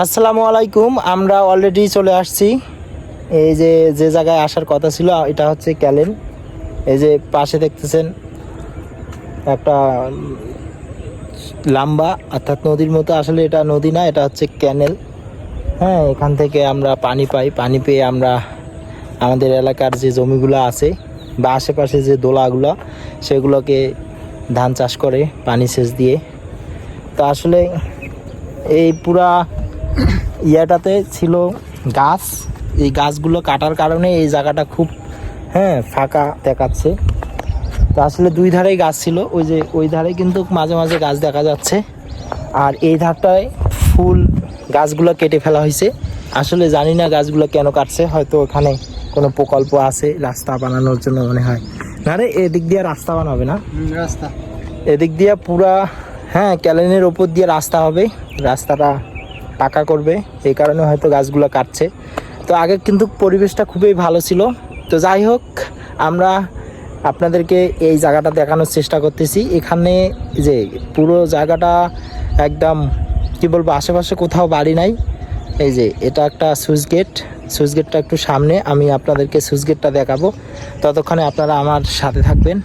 আসসালামু আলাইকুম, আমরা অলরেডি চলে আসছি। এই যে যে জায়গায় আসার কথা ছিল, এটা হচ্ছে ক্যালেন। এই যে, পাশে দেখতেছেন একটা লাম্বা, অর্থাৎ নদীর মতো। আসলে এটা নদী না, এটা হচ্ছে ক্যানেল। হ্যাঁ এখান থেকে আমরা পানি পাই। পানি পেয়ে আমরা আমাদের এলাকার যে জমিগুলো আছে বা আশেপাশে যে দোলাগুলো, সেগুলোকে ধান চাষ করে পানি সেচ দিয়ে। তো আসলে এই পুরা ইয়াটাতে ছিল গাছ। এই গাছগুলো কাটার কারণে এই জায়গাটা খুব হ্যাঁ ফাঁকা দেখাচ্ছে। তো আসলে দুই ধারেই গাছ ছিল ওই যে ওই ধারে কিন্তু মাঝে মাঝে গাছ দেখা যাচ্ছে। আর এই ধারটায় ফুল গাছগুলো কেটে ফেলা হয়েছে। আসলে জানি না গাছগুলো কেন কাটছে হয়তো ওখানে কোনো প্রকল্প আছে রাস্তা বানানোর জন্য মনে হয়। না রে এদিক দিয়ে রাস্তা বানাবে না? রাস্তা। এদিক দিয়ে পুরা হ্যাঁ ক্যালেনের ওপর দিয়ে রাস্তা হবে। রাস্তাটা পাকা করবে, এই কারণে হয়তো গাছগুলো কাটছে। তো আগে কিন্তু পরিবেশটা খুবই ভালো ছিল। তো যাই হোক, আমরা আপনাদেরকে এই জায়গাটা দেখানোর চেষ্টা করতেছি। এখানে যে পুরো জায়গাটা একদম, কি বলব, আশেপাশে কোথাও বাড়ি নাই। এই যে, এটা একটা সুইচ গেট। সুইচ গেটটা একটু সামনে, আমি আপনাদেরকে সুইচ গেটটা দেখাবো। ততক্ষণে আপনারা আমার সাথে থাকবেন।